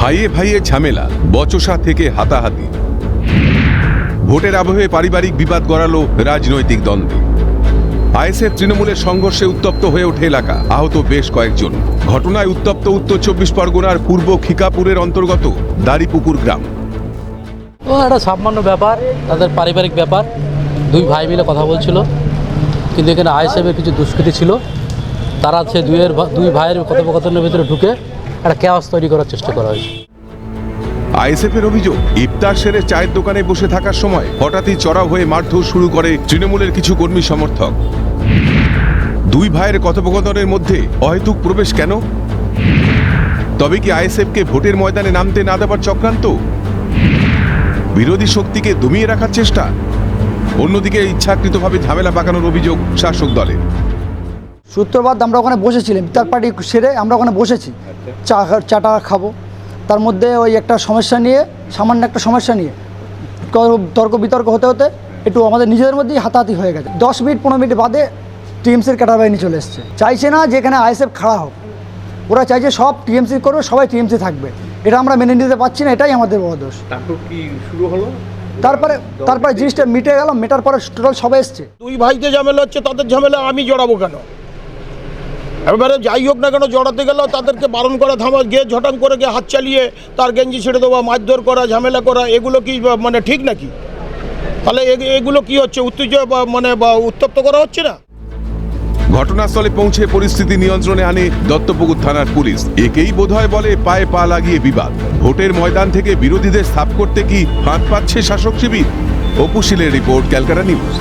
ভাইয়ে ভাইয়ে ঝামেলা, বচসা থেকে হাতাহাতি। ভোটের আবহে পারিবারিক বিবাদ গড়ালো রাজনৈতিক দ্বন্দ্বে। আইএসএফ তৃণমূলের সংঘর্ষে উত্তপ্ত হয়ে ওঠে এলাকা, আহত বেশ কয়েকজন। ঘটনায় উত্তপ্ত উত্তর চব্বিশ পরগনার পূর্ব খিকাপুরের অন্তর্গত দাড়িপুকুর গ্রাম। ও একটা সামান্য ব্যাপার, তাদের পারিবারিক ব্যাপার। দুই ভাই মিলে কথা বলছিল, কিন্তু এখানে আইএসএফের কিছু দুষ্কৃতি ছিল। তারা সে দুইয়ের দুই ভাইয়ের কথোপকথনের ভিতরে ঢুকে একটা ক্যাওয়াস তৈরি করার চেষ্টা করা হয়েছে। আইএসএফের অভিযোগ, ইফতার সেরে চায়ের দোকানে বসে থাকার সময় হঠাৎই চড়াও হয়ে মারধর শুরু করে তৃণমূলের কিছু কর্মী সমর্থক। দুই ভাইয়ের কথোপকথনের মধ্যে অহেতুক প্রবেশ কেন? তবে কি আইএসএফকে ভোটের ময়দানে নামতে না দেওয়ার চক্রান্ত? বিরোধী শক্তিকে দমিয়ে রাখার চেষ্টা? অন্যদিকে ইচ্ছাকৃতভাবে ঝামেলা পাকানোর অভিযোগ শাসক দলের। সূত্রপাত আমরা ওখানে বসেছিলাম তার পার্টি সেরে আমরা ওখানে বসেছি। চা খা- চাটা খাব। তার মধ্যে ওই একটা সমস্যা নিয়ে সামান্য একটা সমস্যা নিয়ে তর্ক বিতর্ক হতে হতে একটু আমাদের নিজেদের মধ্যেই হাতাহাতি হয়ে গেছে। দশ মিনিট পনেরো মিনিট বাদে টিএমসির ক্যাটার বাহিনী চলে এসছে। চাইছে না যে এখানে আইএসএফ খাড়া হোক। ওরা চাইছে সব টিএমসি করবে সবাই টিএমসি থাকবে। এটা আমরা মেনে নিতে পারছি না এটাই আমাদের বড় দোষ। শুরু হলো? তারপরে তারপরে জিনিসটা মিটে গেল মেটার পরে টোটাল সবাই এসছে। দুই ভাইতে ঝামেলা হচ্ছে তাদের ঝামেলা আমি জড়াবো কেন? এবারে যাই হোক না কেন, জড়াতে গেলেও তাদেরকে বারণ করা থামা গিয়ে ঝটাং করে গিয়ে হাত চালিয়ে তার গেঞ্জি ছেড়ে দেওয়া, মারধর করা, ঝামেলা করা, এগুলো কি মানে ঠিক নাকি? তাহলে এগুলো কি হচ্ছে, উত্তেজ মানে উত্তপ্ত করা হচ্ছে না? ঘটনাস্থলে পৌঁছে পরিস্থিতি নিয়ন্ত্রণে আনে দত্তপুকুর থানার পুলিশ। একেই বোধহয় বলে পায়ে পা লাগিয়ে বিবাদ। ভোটের ময়দান থেকে বিরোধীদের সাফ করতে কি ফাঁদ পাচ্ছে শাসক শিবির? অপুশিলের রিপোর্ট, ক্যালকাটা নিউজ।